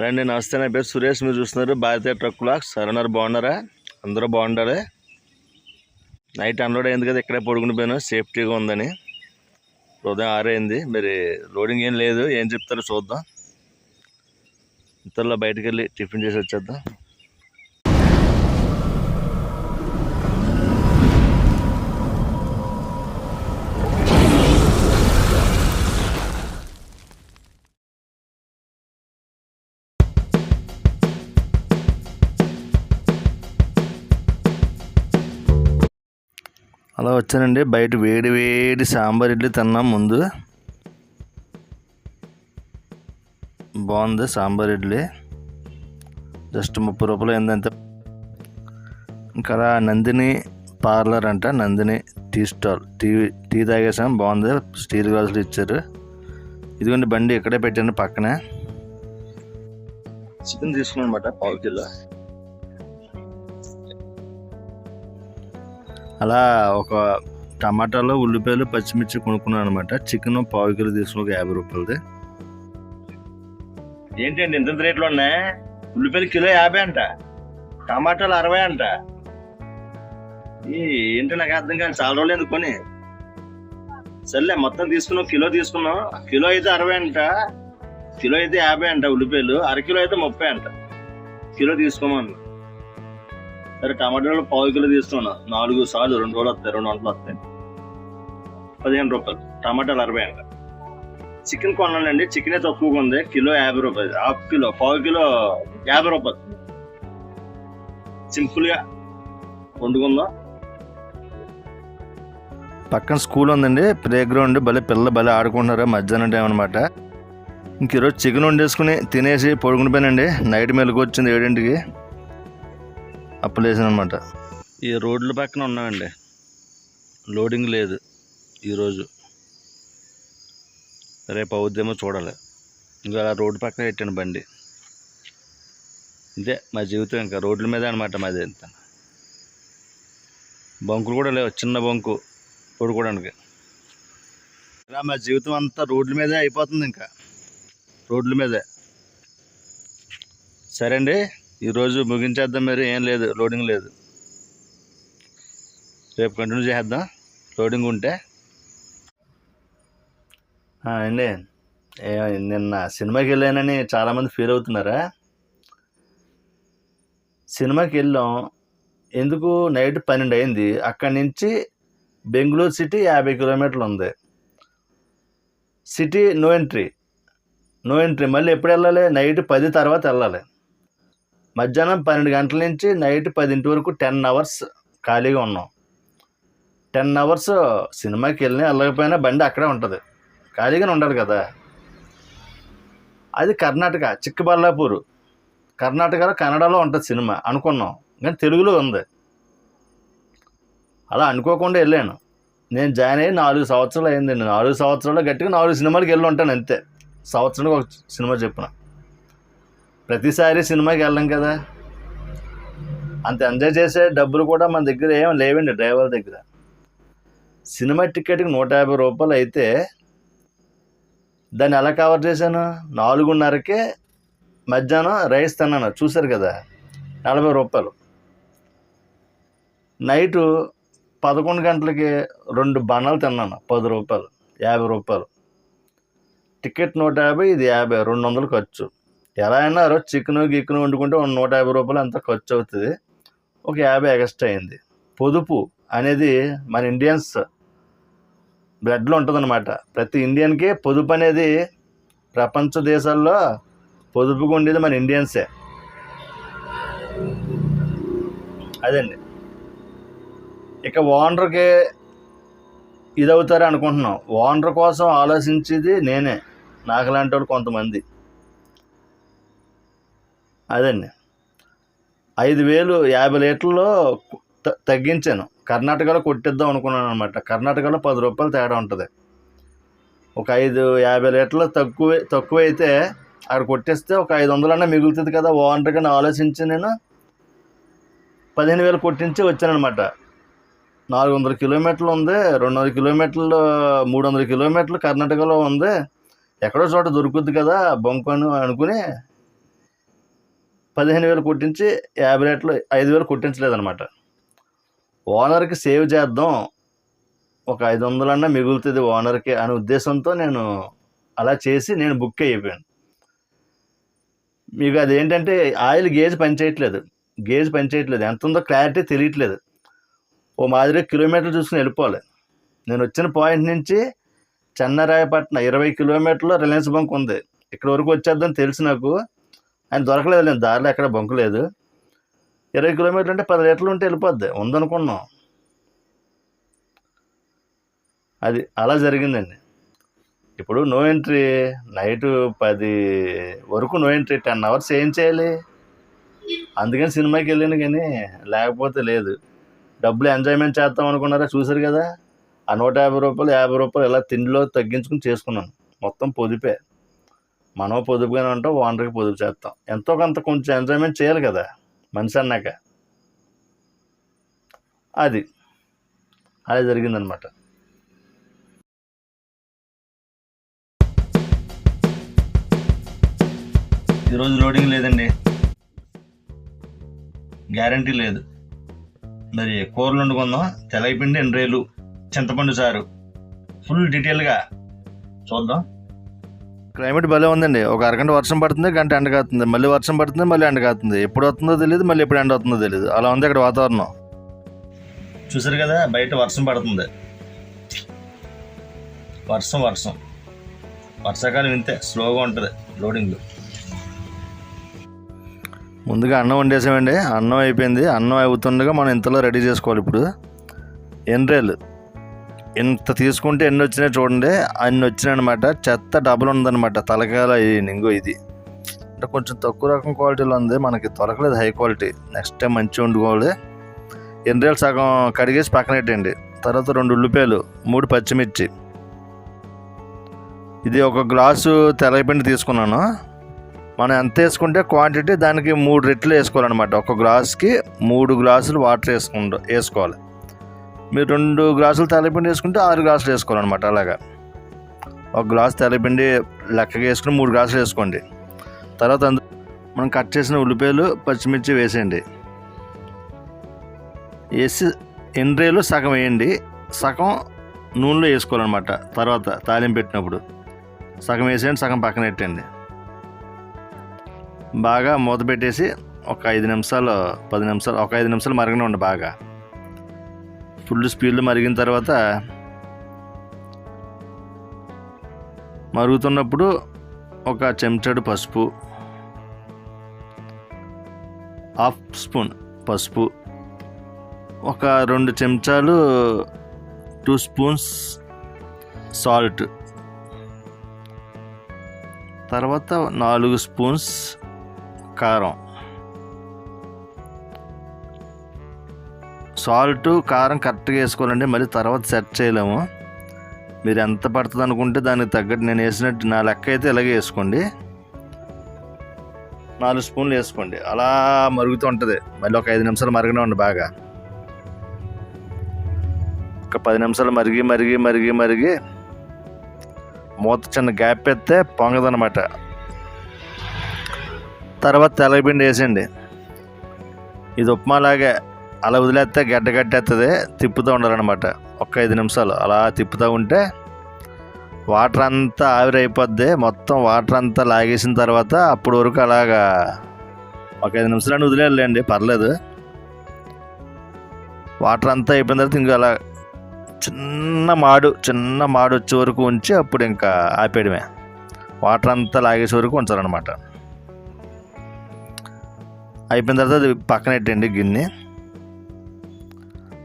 రండి నమస్తే నా పేరు సురేష్ మీరు చూస్తున్నారు భారతీయ ట్రక్ బ్లాక్స్ సరన్నారు బాగున్నారా? అందరూ బాగుండాలి. నైట్ అన్లోడ్ అయింది కదా ఇక్కడే పడుకుని పోయాను. సేఫ్టీగా ఉందని. ఉదయం ఆరైంది మరి లోడింగ్ ఏం లేదు. ఏం చెప్తారో చూద్దాం. ఇంతలో బయటకు వెళ్ళి టిఫిన్ చేసి వచ్చేద్దాం. అలా వచ్చానండి. బయట వేడి వేడి సాంబార్ ఇడ్లీ తిన్నాం ముందు. బాగుంది సాంబార్ ఇడ్లీ. జస్ట్ ముప్పై రూపాయలు ఏంటంటే ఇంకా నందిని పార్లర్ అంట Nandini tea stall. Tea tea తాగేసాం బాగుంది. స్టీల్ గ్లాసులు ఇచ్చారు. ఇదిగోండి బండి ఇక్కడే పెట్టాను పక్కనే. చికెన్ తీసుకున్నాను అనమాట పావు కిలో. అలా ఒక టమాటాలు ఉల్లిపాయలు పచ్చిమిర్చి కొనుక్కున్నాను అనమాట చికెన్ పావు కిలో తీసుకుని ఒక యాభై రూపాయలది. ఏంటండి ఇంత రేట్లు ఉన్నాయి? ఉల్లిపాయలు కిలో యాభై అంట టమాటాలు అరవై అంట. ఈ ఏంటో నాకు అర్థం కాదు చాలా రోజులు ఎందుకు కొని? సర్లే మొత్తం తీసుకున్నాం కిలో తీసుకున్నాం కిలో అయితే అరవై అంట కిలో అయితే యాభై అంట ఉల్లిపాయలు. అర కిలో అయితే ముప్పై అంట. కిలో తీసుకోమన్నా సరే టమాటాలు పావు కిలో తీసుకున్నా. నాలుగు సార్లు రెండు రోజులు వస్తాయి రెండు వంటలు వస్తాయి. పదిహేను రూపాయలు. టమాటాలు అరవై అంట. చికెన్ కొనాలండి. చికెన్ తక్కువగా ఉంది. కిలో యాభై రూపాయలు. హాఫ్ కిలో పావు కిలో యాభై రూపాయలు. సింపుల్గా వండుకుందాం. పక్కన స్కూల్ ఉందండి. ప్లే గ్రౌండ్ భలే పిల్లలు భలే ఆడుకుంటున్నారు. మధ్యాహ్నం టైం అనమాట ఇంక ఈరోజు చికెన్ వండేసుకుని తినేసి పడుకునిపోయానండి నైట్ మెలకు వచ్చింది ఏడింటికి. అప్పుడు అనమాట ఈ రోడ్ల పక్కన ఉన్నామండి. లోడింగ్ లేదు ఈరోజు. రేపు అవుద్దేమో చూడాలి. ఇంకా అలా రోడ్డు పక్కన పెట్టాను బండి. ఇదే మా జీవితం ఇంకా. రోడ్ల మీద అనమాట మాది ఎంత బంకులు కూడా లేవు. చిన్న బంకు పడుకోవడానికి. ఇలా మా జీవితం అంతా రోడ్ల మీదే అయిపోతుంది ఇంకా. రోడ్ల మీదే. సరే అండి. ఈరోజు ముగించేద్దాం మరి ఏం లేదు లోడింగ్ లేదు. రేపు కంటిన్యూ చేద్దాం లోడింగ్ ఉంటే. అండి నిన్న సినిమాకి వెళ్ళానని చాలామంది ఫీల్ అవుతున్నారా? సినిమాకి వెళ్ళాం ఎందుకు? నైట్ పన్నెండు అయింది అక్కడి నుంచి బెంగళూరు సిటీ యాభై కిలోమీటర్లు ఉంది. City no entry no entry మళ్ళీ ఎప్పుడు వెళ్ళాలి? నైట్ పది తర్వాత వెళ్ళాలి. మధ్యాహ్నం పన్నెండు గంటల నుంచి నైట్ పదింటి వరకు టెన్ అవర్స్ ఖాళీగా ఉన్నాం. టెన్ అవర్స్ సినిమాకి వెళ్ళినా వెళ్ళకపోయినా బండి అక్కడే ఉంటుంది. ఖాళీగానే ఉండాలి కదా. అది కర్ణాటక చిక్కబల్లాపూరు కర్ణాటకలో కన్నడలో ఉంటుంది సినిమా అనుకున్నాం. కానీ తెలుగులో ఉంది. అలా అనుకోకుండా వెళ్ళాను. నేను జాయిన్ అయ్యి నాలుగు సంవత్సరాలు అయిందండి నాలుగు సంవత్సరాలు గట్టిగా నాలుగు సినిమాలకు వెళ్ళి ఉంటాను అంతే. సంవత్సరానికి ఒక సినిమా చెప్పిన. ప్రతిసారి సినిమాకి వెళ్ళం కదా. అంత ఎంజాయ్ చేసే డబ్బులు కూడా మన దగ్గర ఏం లేవండి డ్రైవర్ దగ్గర. సినిమా టికెట్కి నూట యాభై రూపాయలు అయితే దాన్ని ఎలా కవర్ చేశాను? నాలుగున్నరకే మధ్యాహ్నం రైస్ తిన్నాను. చూశారు కదా? నలభై రూపాయలు. నైటు పదకొండు గంటలకి రెండు బన్నాలు తిన్నాను. పది రూపాయలు యాభై రూపాయలు. టికెట్ నూట యాభై ఇది యాభై రెండు వందలు ఖర్చు. ఎలా అయినా రోజు చికెన్ గిక్కును వండుకుంటే ఒక నూట యాభై రూపాయలు అంత ఖర్చు అవుతుంది. ఒక యాభై ఎక్స్ట్రా అయింది. పొదుపు అనేది మన ఇండియన్స్ బ్లడ్లో ఉంటుందన్నమాట. ప్రతి ఇండియన్కి పొదుపు అనేది ప్రపంచ దేశాల్లో పొదుపుగా ఉండేది మన ఇండియన్సే. అదండి. ఇక ఓనర్కి ఇదవుతారు అనుకుంటున్నాం ఓనర్ కోసం ఆలోచించేది నేనే. నాకులాంటి వాళ్ళు కొంతమంది. అదండి. ఐదు వేలు యాభై లీటర్లు తగ్గించాను. కర్ణాటకలో కొట్టిద్దాం అనుకున్నాను అనమాట కర్ణాటకలో పది రూపాయలు తేడా ఉంటుంది. ఒక ఐదు యాభై లీటర్లు తక్కువ తక్కువ అయితే అక్కడ కొట్టేస్తే ఒక ఐదు వందలన్నా మిగులుతుంది కదా. ఓనర్గా ఆలోచించి నేను పదిహేను వేలు కొట్టించి వచ్చానమాట నాలుగు వందల కిలోమీటర్లు ఉంది రెండు వందల కిలోమీటర్లు మూడు వందల కిలోమీటర్లు కర్ణాటకలో ఉంది. ఎక్కడో చోట దొరుకుద్ది కదా బొంకు అని అనుకుని పదిహేను వేలు కుట్టించి యాభై రేట్లు ఐదు వేలు కుట్టించలేదన్నమాట. ఓనర్కి సేవ్ చేద్దాం ఒక ఐదు వందలన్నా మిగులుతుంది ఓనర్కి అనే ఉద్దేశంతో నేను అలా చేసి నేను బుక్ అయిపోయాను. మీకు అదేంటంటే ఆయిల్ గేజ్ పనిచేయట్లేదు. గేజ్ పనిచేయట్లేదు. ఎంత ఉందో క్లారిటీ తెలియట్లేదు. ఓ మాదిరిగా కిలోమీటర్లు చూసుకుని వెళ్ళిపోవాలి. నేను వచ్చిన పాయింట్ నుంచి చెన్నరాయపట్నం ఇరవై కిలోమీటర్లు రిలయన్స్ బంక్ ఉంది. ఇక్కడ వరకు వచ్చేద్దని తెలుసు నాకు. ఆయన దొరకలేదు నేను దారిలో ఎక్కడ బొంకలేదు. ఇరవై కిలోమీటర్లు అంటే పది లీటర్లు ఉంటే వెళ్ళిపోద్ది ఉందనుకున్నాం. అది అలా జరిగిందండి. ఇప్పుడు నో ఎంట్రీ నైట్ పది వరకు నో ఎంట్రీ టెన్ అవర్స్ ఏం చేయాలి? అందుకని సినిమాకి వెళ్ళాను కానీ లేకపోతే లేదు. డబ్బులు ఎంజాయ్మెంట్ చేద్దాం అనుకున్నారా? చూసారు కదా? ఆ నూట యాభై రూపాయలు యాభై రూపాయలు ఇలా తిండిలో తగ్గించుకుని చేసుకున్నాను. మొత్తం పొదిపే. మనం పొదుపుగానే ఉంటాం ఓనర్కి పొదుపు చేస్తాం. ఎంతో కొంత కొంచెం ఎంజాయ్మెంట్ చేయాలి కదా మనిషి అన్నాక. అది. అలా జరిగిందనమాట ఈరోజు లోడింగ్ లేదండి. గ్యారంటీ లేదు. మరి కూరలు వండుకుందాం తెలగపిండి ఎండ్రేలు చింతపండు చారు. ఫుల్ డీటెయిల్గా చూద్దాం. క్లైమేట్ భలే ఉందండి. ఒక అరగంట వర్షం పడుతుంది గంట ఎండ కాస్తుంది మళ్ళీ వర్షం పడుతుంది మళ్ళీ ఎండ కాస్తుంది ఎప్పుడు వస్తుందో తెలియదు మళ్ళీ ఎప్పుడు ఎండ వస్తుందో తెలియదు అలా ఉంది ఇక్కడ వాతావరణం. చూసారు కదా బయట వర్షం పడుతుంది. వర్షం వర్షం. వర్షాకాలం ఇంతే స్లోగా ఉంటుంది లోడింగ్. ముందుగా అన్నం వండేసామండి. అన్నం అయిపోయింది. అన్నం అవుతుండగా మనం ఇంతలో రెడీ చేసుకోవాలి ఇప్పుడు. ఎండ్రేలు ఇంత తీసుకుంటే ఎన్ని వచ్చినాయి చూడండి అన్ని వచ్చినాయి అనమాట చెత్త డబుల్ ఉందన్నమాట. తలకాయల ఇంగో ఇది. అంటే కొంచెం తక్కువ రకం క్వాలిటీలో ఉంది. మనకి దొరకలేదు హై క్వాలిటీ నెక్స్ట్ టైం మంచిగా వండుకోవాలి. ఎండ్రేలు సగం కడిగేసి పక్కన పెట్టండి. తర్వాత రెండు ఉల్లిపాయలు మూడు పచ్చిమిర్చి. ఇది ఒక గ్లాసు తెల్లపిండి తీసుకున్నాను. మనం ఎంత వేసుకుంటే క్వాంటిటీ దానికి మూడు రెట్లు వేసుకోవాలన్నమాట. ఒక గ్లాస్కి మూడు గ్లాసులు వాటర్ వేసుకుంటూ వేసుకోవాలి. మీరు రెండు గ్లాసులు తెల్లపిండి వేసుకుంటే ఆరు గ్లాసులు వేసుకోవాలన్నమాట అలాగా. ఒక గ్లాస్ తెల్లపిండి లెక్కగా వేసుకుని మూడు గ్లాసులు వేసుకోండి. తర్వాత అందులో మనం కట్ చేసిన ఉల్లిపాయలు పచ్చిమిర్చి వేసేయండి. వేసి ఎండ్రేలు సగం వేయండి. సగం నూనెలో వేసుకోవాలన్నమాట తర్వాత తాలింపు పెట్టినప్పుడు. సగం వేసేయండి సగం పక్కన పెట్టండి. బాగా మూత పెట్టేసి ఒక ఐదు నిమిషాలు పది నిమిషాలు ఒక ఐదు నిమిషాలు మరగనివ్వండి బాగా. ఫుల్ స్పీడ్లో మరిగిన తర్వాత మరుగుతున్నప్పుడు ఒక చెంచాడు పసుపు హాఫ్ స్పూన్ పసుపు ఒక రెండు చెంచాలు టూ స్పూన్స్ సాల్ట్ తర్వాత నాలుగు స్పూన్స్ కారం. సాల్ట్ కారం కరెక్ట్గా వేసుకోవాలండి మళ్ళీ తర్వాత సెట్ చేయలేము. మీరు ఎంత పడుతుంది అనుకుంటే దానికి తగ్గట్టు నేను వేసినట్టు నా లెక్క అయితే ఇలాగే వేసుకోండి. నాలుగు స్పూన్లు వేసుకోండి. అలా మరుగుతూ ఉంటుంది. మళ్ళీ ఒక ఐదు నిమిషాలు మరగనివ్వండి బాగా. ఒక పది నిమిషాలు మరిగి మరిగి మరిగి మరిగి మూత చిన్న గ్యాప్ ఎత్తే పొంగదనమాట తర్వాత తెల్లపిండి వేసేయండి. ఇది ఉప్మాలాగే అలా వదిలేస్తే గడ్డ గట్టేస్తుంది తిప్పుతూ ఉండాలన్నమాట. ఒక్క ఐదు నిమిషాలు అలా తిప్పుతూ ఉంటే వాటర్ అంతా ఆవిరైపోద్ది. మొత్తం వాటర్ అంతా లాగేసిన తర్వాత అప్పటి వరకు అలాగా ఒక ఐదు నిమిషాలు వదిలేయండి పర్లేదు. వాటర్ అంతా అయిపోయిన తర్వాత ఇంకా అలా చిన్న మాడు చిన్న మాడు వచ్చే వరకు ఉంచి అప్పుడు ఇంకా ఆపేయడమే. వాటర్ అంతా లాగేసే వరకు ఉంచాలన్నమాట. అయిపోయిన తర్వాత అది పక్కన పెట్టండి గిన్నె.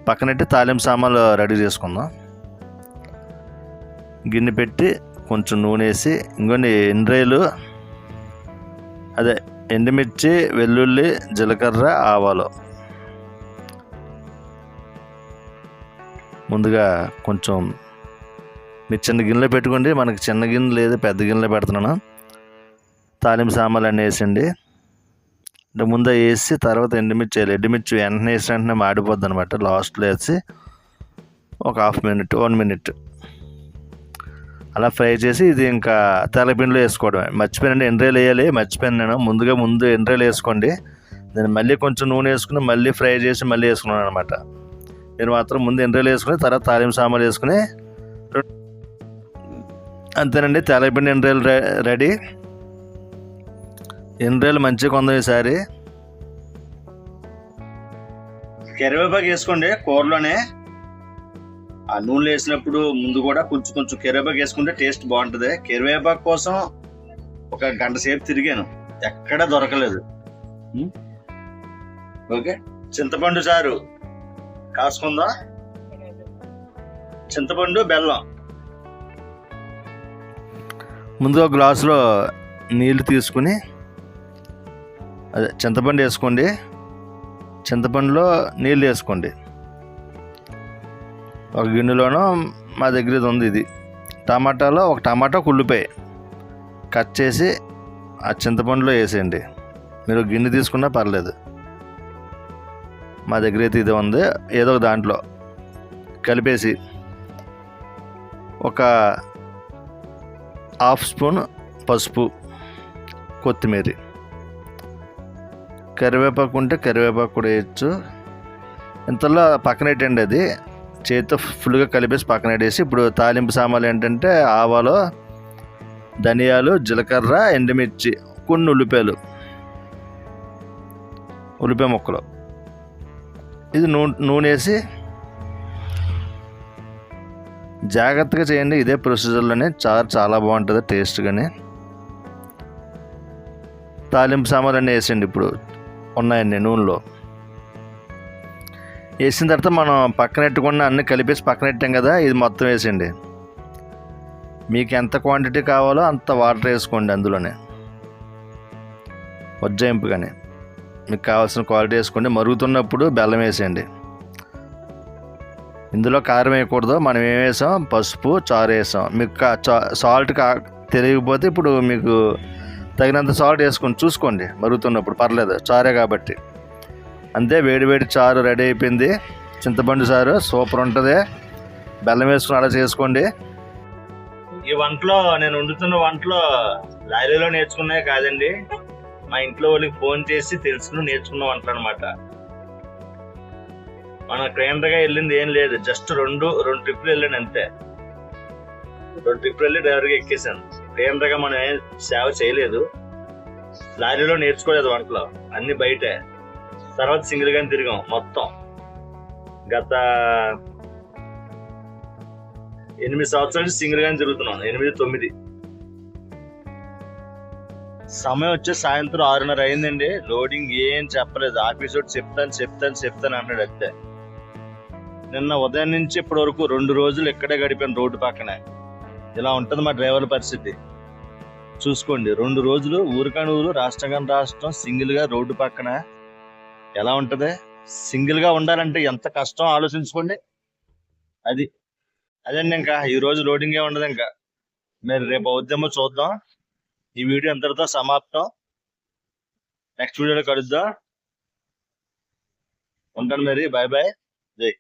పక్కన పెట్టి తాలింపు సామాన్లు రెడీ చేసుకుందాం. గిన్నె పెట్టి కొంచెం నూనె వేసి ఇంకొన్ని ఎండ్రాయిలు అదే ఎండుమిర్చి వెల్లుల్లి జీలకర్ర ఆవాలు. ముందుగా కొంచెం మీరు చిన్న గిన్నెలో పెట్టుకోండి మనకి చిన్న గిన్నె లేదు పెద్ద గిన్నెలో పెడుతున్నాను. తాలింపు సామాన్లు అన్నీ వేసండి. అంటే ముందు వేసి తర్వాత ఎండుమిర్చి వేయాలి ఎండుమిర్చి వెంటనే వేసిన వెంటనే మాడిపోద్ది అనమాట లాస్ట్లో వేసి ఒక హాఫ్ మినిట్ వన్ మినిట్. అలా ఫ్రై చేసి ఇది ఇంకా తెల్లపిండిలో వేసుకోవడమే. మర్చిపోయినండి ఎండ్రేలు వేయాలి. మర్చిపోయాను నేను. ముందుగా ముందు ఎండ్రేలు వేసుకోండి. నేను మళ్ళీ కొంచెం నూనె వేసుకుని మళ్ళీ ఫ్రై చేసి మళ్ళీ వేసుకున్నాను అనమాట నేను మాత్రం ముందు ఎండ్రేలు వేసుకుని తర్వాత తాలింపు సామాన్లు వేసుకుని అంతేనండి. తెల్లపిండి ఎండ్రేలు రెడీ. రెడీ ఎండ్రాయిలు మంచిగా కొందాం ఈసారి. కరివేపాకు వేసుకోండి కూరలోనే. ఆ నూనెలో వేసినప్పుడు ముందు కూడా కొంచెం కొంచెం కరివేపాకు వేసుకుంటే టేస్ట్ బాగుంటది. కరివేపాకు కోసం ఒక గంట సేపు తిరిగాను. ఎక్కడా దొరకలేదు? ఓకే. చింతపండు చారు. కాసుకుందా? చింతపండు బెల్లం. ముందు ఒక గ్లాసులో నీళ్ళు తీసుకుని అదే చింతపండు వేసుకోండి. చింతపండులో నీళ్ళు వేసుకోండి. ఒక గిన్నెలోనో మా దగ్గర ఇది ఉంది ఇది. టమాటాలో ఒక టమాటా కుళ్ళిపోయి కట్ చేసి ఆ చింతపండులో వేసేయండి. మీరు గిన్నె తీసుకున్నా పర్లేదు. మా దగ్గర అయితే ఇది ఉంది. ఏదో ఒక దాంట్లో కలిపేసి ఒక హాఫ్ స్పూన్ పసుపు కొత్తిమీర కరివేపాకు ఉంటే కరివేపాకు కూడా వేయచ్చు. ఇంతలో పక్కన పెట్టండి అది చేతితో ఫుల్గా కలిపేసి పక్కన పెట్టేసి ఇప్పుడు తాలింపు సామాన్లు ఏంటంటే ఆవాలు ధనియాలు జీలకర్ర ఎండుమిర్చి కొన్ని ఉల్లిపాయలు. ఉల్లిపాయ ముక్కలు. ఇది నూనె నూనె వేసి జాగ్రత్తగా చేయండి. ఇదే ప్రొసీజర్లోనే చారు చాలా బాగుంటుంది టేస్ట్ కానీ తాలింపు సామాన్లు అన్నీ వేసేయండి ఇప్పుడు. ఉన్నాయండి నూనెలో. వేసిన తర్వాత మనం పక్కన పెట్టుకున్న అన్ని కలిపేసి పక్కన పెట్టాం కదా ఇది మొత్తం వేసేయండి. మీకు ఎంత క్వాంటిటీ కావాలో అంత వాటర్ వేసుకోండి అందులోనే. ఉజ్జాయింపుగానే. మీకు కావాల్సిన క్వాలిటీ వేసుకోండి. మరుగుతున్నప్పుడు బెల్లం వేసేయండి. ఇందులో కారం వేయకూడదు. మనం ఏం వేసాం? పసుపు చారు వేసాం. మీకు చా- సాల్ట్ కా తెలియకపోతే ఇప్పుడు మీకు తగినంత సాల్ట్ వేసుకొని చూసుకోండి మరుగుతున్నప్పుడు పర్లేదు చారే కాబట్టి. అంతే వేడి వేడి చారు రెడీ అయిపోయింది. చింతపండు చారు సూపర్ ఉంటుంది. బెల్లం వేసుకుని అలా చేసుకోండి. ఈ వంటలో నేను వండుతున్న వంటలో లారీలో నేర్చుకున్నాయి కాదండి. మా ఇంట్లో వాళ్ళకి ఫోన్ చేసి తెలుసుకుని నేర్చుకున్న వంటలు అనమాట మన ట్రైనర్ వెళ్ళింది ఏం లేదు. జస్ట్ రెండు రెండు ట్రిప్లు వెళ్ళాను అంతే. రెండు ట్రిప్లు వెళ్ళి డ్రైవర్గా ఎక్కేసాను ఏం గా మనం సేవ చేయలేదు. లారీలో నేర్చుకోలేదు వంటలు. అన్ని బయటే. తర్వాత సింగిల్ గానే తిరిగాం మొత్తం. గత ఎనిమిది సంవత్సరాల నుంచి సింగిల్ గానే తిరుగుతున్నాం ఎనిమిది తొమ్మిది. సమయం వచ్చే సాయంత్రం ఆరున్నర అయిందండి. లోడింగ్ ఏం చెప్పలేదు. ఆఫీస్ ఒకటి చెప్తాను చెప్తాను చెప్తాను అన్నాడు అంతే. నిన్న ఉదయం నుంచి ఇప్పటి వరకు రెండు రోజులు ఇక్కడే గడిపాను రోడ్డు పక్కనే. ఇలా ఉంటుంది మా డ్రైవర్ల పరిస్థితి. చూసుకోండి రెండు రోజులు ఊరికాని ఊరు రాష్ట్రం రాష్ట్రం సింగిల్గా రోడ్డు పక్కన ఎలా ఉంటుంది? సింగిల్గా ఉండాలంటే ఎంత కష్టం ఆలోచించుకోండి. అది అదండి ఇంకా ఈ రోజు ఉండదు ఇంకా. మీరు రేపు అవుద్దేమో చూద్దాం. ఈ వీడియో ఎంతటితో సమాప్తం. నెక్స్ట్ వీడియోలో కలుద్దాం. ఉంటాను మరి బాయ్ బాయ్. జై.